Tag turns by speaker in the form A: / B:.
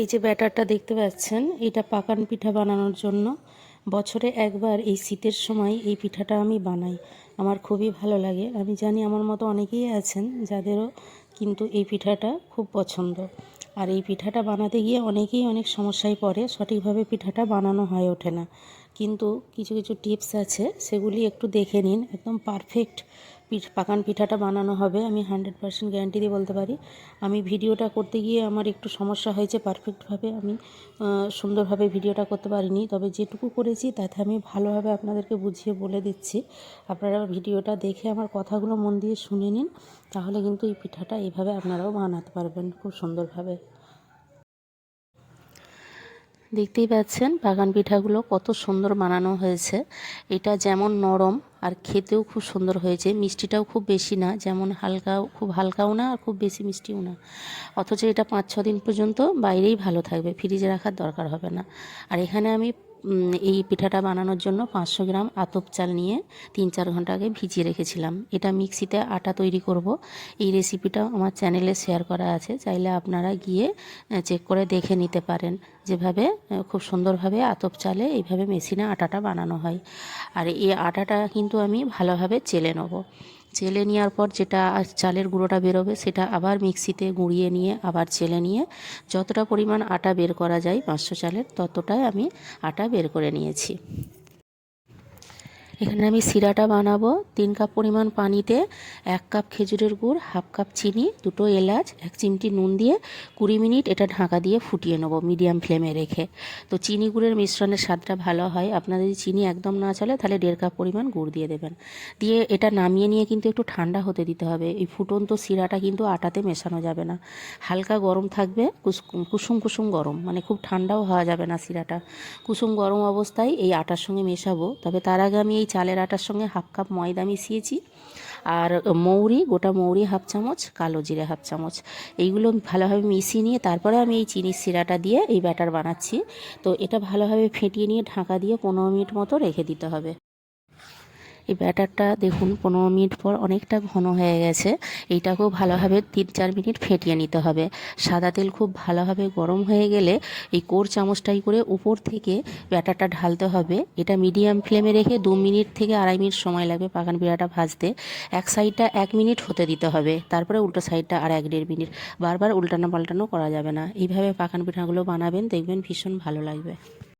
A: এই যে ব্যাটারটা দেখতে পাচ্ছেন, এটা পাকান পিঠা বানানোর জন্য। বছরে একবার এই শীতের সময় এই পিঠাটা আমি বানাই। আমার খুবই ভালো লাগে। আমি জানি আমার মতো অনেকেই আছেন যাদেরও কিন্তু এই পিঠাটা খুব পছন্দ। আর এই পিঠাটা বানাতে গিয়ে অনেকেই অনেক সমস্যায় পড়ে। সঠিকভাবে পিঠাটা বানানো হয়ে ওঠে না। কিন্তু কিছু কিছু টিপস আছে, সেগুলি একটু দেখে নিন। একদম পারফেক্ট পিঠ, পাকান পিঠাটা বানানো হবে, আমি হান্ড্রেড পার্সেন্ট গ্যারান্টি দিয়ে বলতে পারি। আমি ভিডিওটা করতে গিয়ে আমার একটু সমস্যা হয়েছে পারফেক্টভাবে আমি সুন্দরভাবে ভিডিওটা করতে পারিনি। তবে যেটুকু করেছি, তাতে আমি ভালোভাবে আপনাদেরকে বুঝিয়ে বলে দিচ্ছি। আপনারা ভিডিওটা দেখে আমার কথাগুলো মন দিয়ে শুনে নিন, তাহলে কিন্তু এই পিঠাটা এইভাবে আপনারাও বানাতে পারবেন খুব সুন্দরভাবে। দেখতেই পাচ্ছেন বাগান পিঠাগুলো কত সুন্দর বানানো হয়েছে। এটা যেমন নরম আর খেতেও খুব সুন্দর হয়েছে। মিষ্টিটাও খুব বেশি না, যেমন হালকা খুব হালকাও না আর খুব বেশি মিষ্টিও না। অথচ এটা পাঁচ ছ দিন পর্যন্ত বাইরেই ভালো থাকবে, ফ্রিজে রাখার দরকার হবে না। আর এখানে আমি এই পিঠাটা বানানোর জন্য পাঁচশো গ্রাম আতপ চাল নিয়ে তিন চার ঘণ্টা আগে ভিজিয়ে রেখেছিলাম। এটা মিক্সিতে আটা তৈরি করব। এই রেসিপিটাও আমার চ্যানেলে শেয়ার করা আছে। চাইলে আপনারা গিয়ে চেক করে দেখে নিতে পারেন যেভাবে খুব সুন্দরভাবে আতপ চালে এইভাবে মেশিনে আটাটা বানানো হয়। আর এই আটাটা কিন্তু আমি ভালোভাবে চেলে নেব। চেলে নেওয়ার পর যেটা চালের গুঁড়োটা বেরোবে সেটা আবার মিক্সিতে গুঁড়িয়ে নিয়ে, আবার চেলে নিয়ে যতটা পরিমাণ আটা বের করা যায় পাঁচশো চালের, ততটাই আমি আটা বের করে নিয়েছি। এখানে আমি শিরাটা বানাবো। তিন কাপ পরিমাণ পানিতে এক কাপ খেজুরের গুড়, হাফ কাপ চিনি, দুটো এলাচ, এক চিমটি নুন দিয়ে কুড়ি মিনিট এটা ঢাকা দিয়ে ফুটিয়ে নেব মিডিয়াম ফ্লেমে রেখে। তো চিনি গুড়ের মিশ্রণের স্বাদটা ভালো হয়। আপনাদের যদি চিনি একদম না চলে তাহলে দেড় কাপ পরিমাণ গুড় দিয়ে দেবেন। দিয়ে এটা নামিয়ে নিয়ে কিন্তু একটু ঠান্ডা হতে দিতে হবে। এই ফুটন্ত শিরাটা কিন্তু আটাতে মেশানো যাবে না। হালকা গরম থাকবে, কুস- কুসুম কুসুম গরম। মানে খুব ঠান্ডাও হওয়া যাবে না শিরাটা কুসুম গরম অবস্থায় এই আটার সঙ্গে মেশাবো। তবে তার আগে আমি এই চালের আটার সঙ্গে হাফ কাপ ময়দা মিশিয়েছি। আর মৌরি, গোটা মৌরি হাফ চামচ, কালো জিরে হাফ চামচ। এইগুলো ভালোভাবে মিশিয়ে নিয়ে তারপরে আমি এই চিনির শিরাটা দিয়ে এই ব্যাটার বানাচ্ছি। তো এটা ভালোভাবে ফেটিয়ে নিয়ে ঢাকা দিয়ে পনেরো মিনিট মতো রেখে দিতে হবে। এই ব্যাটারটা দেখুন পনেরো মিনিট পর অনেকটা ঘন হয়ে গেছে। এইটাকেও ভালোভাবে তিন চার মিনিট ফেটিয়ে নিতে হবে। সাদা তেল খুব ভালোভাবে গরম হয়ে গেলে এই কোর চামচটাই করে উপর থেকে ব্যাটারটা ঢালতে হবে। এটা মিডিয়াম ফ্লেমে রেখে দু মিনিট থেকে আড়াই মিনিট সময় লাগবে পাকান পিঠাটা ভাজতে। এক সাইডটা এক মিনিট হতে দিতে হবে, তারপরে উল্টো সাইডটা আর এক দেড় মিনিট। বারবার উল্টানো পাল্টানো করা যাবে না। এইভাবে পাকান পিঠাগুলো বানাবেন, দেখবেন ভীষণ ভালো লাগবে।